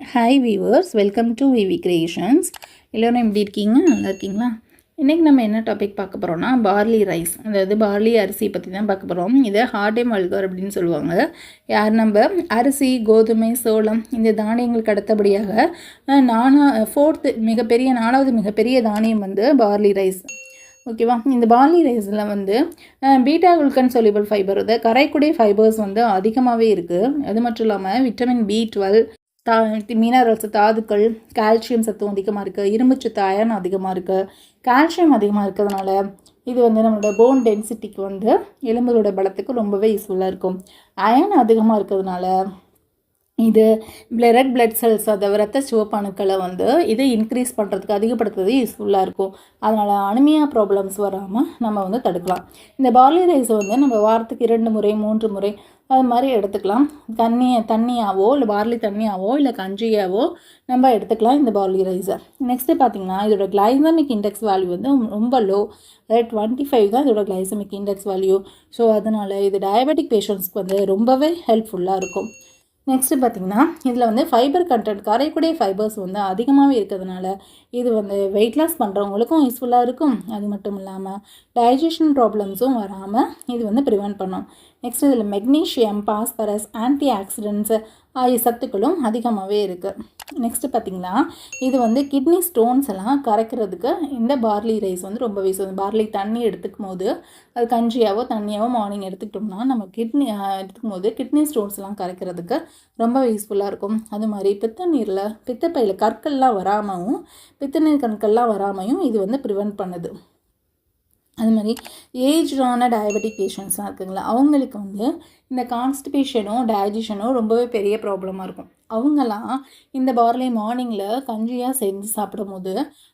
Hi viewers welcome to VV creations எல்லோரும் எப்படி இருக்கீங்க? நல்லா இருக்கீங்களா? இன்றைக்கி நம்ம என்ன டாபிக் பார்க்க போகிறோம்னா பார்லி ரைஸ் அதாவது பார்லி அரிசி பற்றி தான் பார்க்க போகிறோம் இதை ஹார்டே வல்கர் அப்படின்னு சொல்லுவாங்க. யார் நம்ம? அரிசி கோதுமை சோளம் இந்த தானியங்களுக்கு அடுத்தபடியாக நானா ஃபோர்த்து மிகப்பெரிய நாலாவது மிகப்பெரிய தானியம் வந்து பார்லி ரைஸ் ஓகேவா இந்த பார்லி ரைஸில் வந்து பீட்டா குல்கன் சொலிபிள் ஃபைபர் இது கரைக்குடி ஃபைபர்ஸ் வந்து அதிகமாகவே இருக்குது அது மட்டும் இல்லாமல் விட்டமின் பி டுவெல் தா மினரல்ஸ் தாதுக்கள் கால்சியம் சத்தும் அதிகமாக இருக்குது இரும்பு சத்து அயன் அதிகமாக இருக்குது கால்சியம் அதிகமாக இருக்கிறதுனால இது வந்து நம்மளோட போன் டென்சிட்டிக்கு வந்து எலும்புகளோட பலத்துக்கு ரொம்பவே யூஸ்ஃபுல்லாக இருக்கும். அயன் அதிகமாக இருக்கிறதுனால இது ரெட் பிளட் செல்ஸ் அதை ரத்த சிவப்பணுக்களை வந்து இதை இன்க்ரீஸ் பண்ணுறதுக்கு அதிகப்படுத்துறது யூஸ்ஃபுல்லாக இருக்கும். அதனால் அனிமியா ப்ராப்ளம்ஸ் வராமல் நம்ம வந்து தடுக்கலாம். இந்த பார்லி ரைஸை வந்து நம்ம வாரத்துக்கு இரண்டு முறை மூன்று முறை அது மாதிரி எடுத்துக்கலாம். தண்ணியை தண்ணியாவோ இல்லை பார்லி தண்ணியாவோ இல்லை கஞ்சியாவோ நம்ம எடுத்துக்கலாம் இந்த பார்லி ரைஸை நெக்ஸ்ட்டு பார்த்தீங்கன்னா இதோட கிளைசமிக் இண்டெக்ஸ் வேல்யூ வந்து ரொம்ப லோ அதாவது டுவெண்ட்டி ஃபைவ் தான் இதோட கிளைசமிக் இண்டெக்ஸ் வேல்யூ ஸோ அதனால் இது டயபெட்டிக் பேஷண்ட்ஸ்க்கு வந்து ரொம்பவே ஹெல்ப்ஃபுல்லாக இருக்கும். நெக்ஸ்ட்டு பார்த்தீங்கன்னா இதில் வந்து ஃபைபர் கண்டென்ட் கரைக்கூடிய ஃபைபர்ஸ் வந்து அதிகமாகவே இருக்கிறதுனால இது வந்து வெயிட் லாஸ் பண்ணுறவங்களுக்கும் யூஸ்ஃபுல்லாக இருக்கும். அது மட்டும் இல்லாமல் டைஜஷன் ப்ராப்ளம்ஸும் வராமல் இது வந்து ப்ரிவெண்ட் பண்ணும். நெக்ஸ்ட் இதில் மெக்னீஷியம் பாஸ்பரஸ் ஆன்டி ஆக்சிடென்ட்ஸு ஆகிய சத்துக்களும் அதிகமாகவே இருக்குது நெக்ஸ்ட்டு பார்த்தீங்கன்னா இது வந்து கிட்னி ஸ்டோன்ஸ் எல்லாம் கரைக்கிறதுக்கு இந்த பார்லி ரைஸ் வந்து ரொம்பவே யூஸ் பார்லி தண்ணி எடுத்துக்கும் போது அது கஞ்சியாவோ தண்ணியாவோ மார்னிங் எடுத்துக்கிட்டோம்னா நம்ம கிட்னி எடுத்துக்கும் போது கிட்னி ஸ்டோன்ஸ்லாம் கரைக்கிறதுக்கு ரொம்ப யூஸ்ஃபுல்லாக இருக்கும். அது மாதிரி பித்த நீரில் பித்தப்பையில் கற்கள்லாம் வராமவும் பித்த நீர் கற்கள்லாம் வராமையும் இது வந்து ப்ரிவெண்ட் பண்ணுது. அது மாதிரி ஏஜ்டான டயபெட்டிக் பேஷண்ட்ஸ்லாம் இருக்குங்களா அவங்களுக்கு வந்து இந்த கான்ஸ்டிபேஷனும் டைஜஷனும் ரொம்பவே பெரிய ப்ராப்ளமாக இருக்கும். அவங்கெல்லாம் இந்த பார்லி மார்னிங்கில் கஞ்சியாக செஞ்சு சாப்பிடும்போது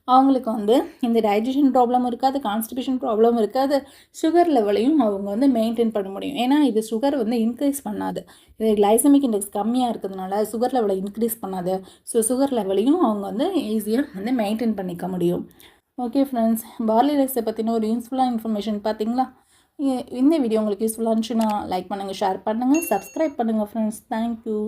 அவங்களுக்கு வந்து இந்த டைஜஷன் ப்ராப்ளம் இருக்காது கான்ஸ்டிபேஷன் ப்ராப்ளம் இருக்காது சுகர் லெவலையும் அவங்க வந்து மெயின்டைன் பண்ண முடியும். ஏன்னா இது சுகர் வந்து இன்க்ரீஸ் பண்ணாது. இது கிளைசமிக் இண்டெக்ஸ் கம்மியாக இருக்கிறதுனால சுகர் லெவலை இன்க்ரீஸ் பண்ணாது. ஸோ சுகர் லெவலையும் அவங்க வந்து ஈஸியாக வந்து மெயின்டைன் பண்ணிக்க முடியும். ஓகே ஃப்ரெண்ட்ஸ் பார்லி ரைஸை பற்றின ஒரு யூஸ்ஃபுல்லாக இன்ஃபர்மேஷன் பார்த்தீங்களா இந்த வீடியோ உங்களுக்கு யூஸ்ஃபுல்லாக இருந்துச்சுன்னா லைக் பண்ணுங்கள் ஷேர் பண்ணுங்கள் சப்ஸ்கிரைப் பண்ணுங்கள் ஃப்ரெண்ட்ஸ் தேங்க்யூ